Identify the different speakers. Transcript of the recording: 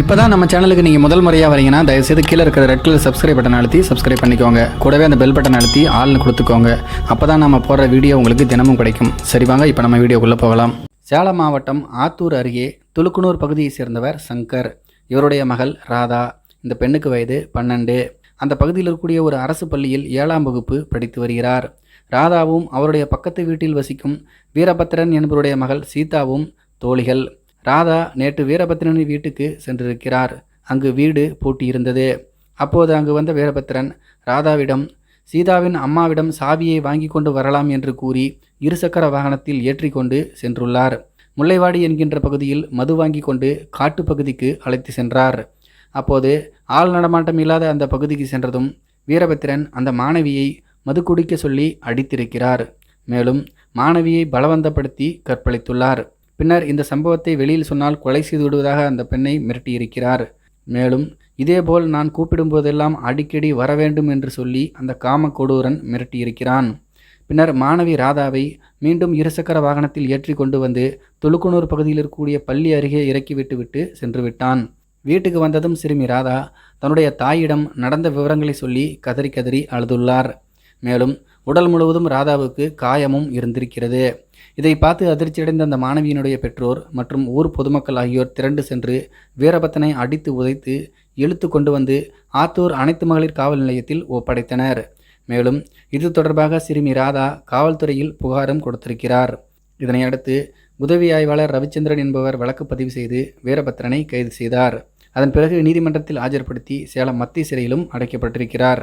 Speaker 1: இப்போ தான் நம்ம சேனலுக்கு நீங்கள் முதல் முறையாக வரீங்கன்னா தயவுசெய்து கீழே இருக்கிற ரெட் கலர் சப்ஸ்கிரைப் பட்டன் அழுத்தி சப்ஸ்கிரைப் பண்ணிக்கோங்க. கூடவே அந்த பெல் பட்டன் அழுத்தி ஆள்னு கொடுத்துக்கோங்க. அப்போ தான் நம்ம போடுற வீடியோ உங்களுக்கு தினமும் கிடைக்கும். சரி வாங்க இப்போ நம்ம வீடியோக்குள்ளே போகலாம். சேலம் மாவட்டம் ஆத்தூர் அருகே துலுக்குனூர் பகுதியை சேர்ந்தவர் சங்கர். இவருடைய மகள் ராதா. இந்த பெண்ணுக்கு வயது பன்னெண்டு. அந்த பகுதியில் இருக்கக்கூடிய ஒரு அரசு பள்ளியில் ஏழாம் வகுப்பு படித்து வருகிறார். ராதாவும் அவருடைய பக்கத்து வீட்டில் வசிக்கும் வீரபத்திரன் என்பவருடைய மகள் சீதாவும் தோழிகள். ராதா நேற்று வீரபத்திரனின் வீட்டுக்கு சென்றிருக்கிறார். அங்கு வீடு பூட்டியிருந்தது. அப்போது அங்கு வந்த வீரபத்திரன் ராதாவிடம் சீதாவின் அம்மாவிடம் சாவியை வாங்கி கொண்டு வரலாம் என்று கூறி இருசக்கர வாகனத்தில் ஏற்றிக்கொண்டு சென்றுள்ளார். முல்லைவாடி என்கின்ற பகுதியில் மது வாங்கி கொண்டு காட்டுப்பகுதிக்கு அழைத்து சென்றார். அப்போது ஆள் நடமாட்டம் இல்லாத அந்த பகுதிக்கு சென்றதும் வீரபத்திரன் அந்த மாணவியை மது குடிக்க சொல்லி அடித்திருக்கிறார். மேலும் மாணவியை பலவந்தப்படுத்தி கற்பழித்துள்ளார். பின்னர் இந்த சம்பவத்தை வெளியில் சொன்னால் கொலை செய்து விடுவதாக அந்த பெண்ணை மிரட்டியிருக்கிறார். மேலும் இதேபோல் நான் கூப்பிடும்போதெல்லாம் அடிக்கடி வர வேண்டும் என்று சொல்லி அந்த காம கொடூரன் மிரட்டியிருக்கிறான். பின்னர் மாணவி ராதாவை மீண்டும் இருசக்கர வாகனத்தில் ஏற்றி கொண்டு வந்து தொழுக்குனூர் பகுதியில் இருக்கக்கூடிய பள்ளி அருகே இறக்கிவிட்டு விட்டு சென்று விட்டான். வீட்டுக்கு வந்ததும் சிறுமி ராதா தன்னுடைய தாயிடம் நடந்த விவரங்களை சொல்லி கதறி கதறி அழுதுள்ளார். மேலும் உடல் முழுவதும் ராதாவுக்கு காயமும் இருந்திருக்கிறது. இதை பார்த்து அதிர்ச்சியடைந்த அந்த மாணவியினுடைய பெற்றோர் மற்றும் ஊர் பொதுமக்கள் ஆகியோர் திரண்டு சென்று வீரபத்தனை அடித்து உதைத்து இழுத்து கொண்டு வந்து ஆத்தூர் அனைத்து மகளிர் காவல் நிலையத்தில் ஒப்படைத்தனர். மேலும் இது தொடர்பாக சிறுமி ராதா காவல்துறையில் புகாரும் கொடுத்திருக்கிறார். இதனையடுத்து உதவி ஆய்வாளர் ரவிச்சந்திரன் என்பவர் வழக்கு பதிவு செய்து வீரபத்திரனை கைது செய்தார். அதன் பிறகு நீதிமன்றத்தில் ஆஜர்படுத்தி சேலம் மத்திய சிறையிலும் அடைக்கப்பட்டிருக்கிறார்.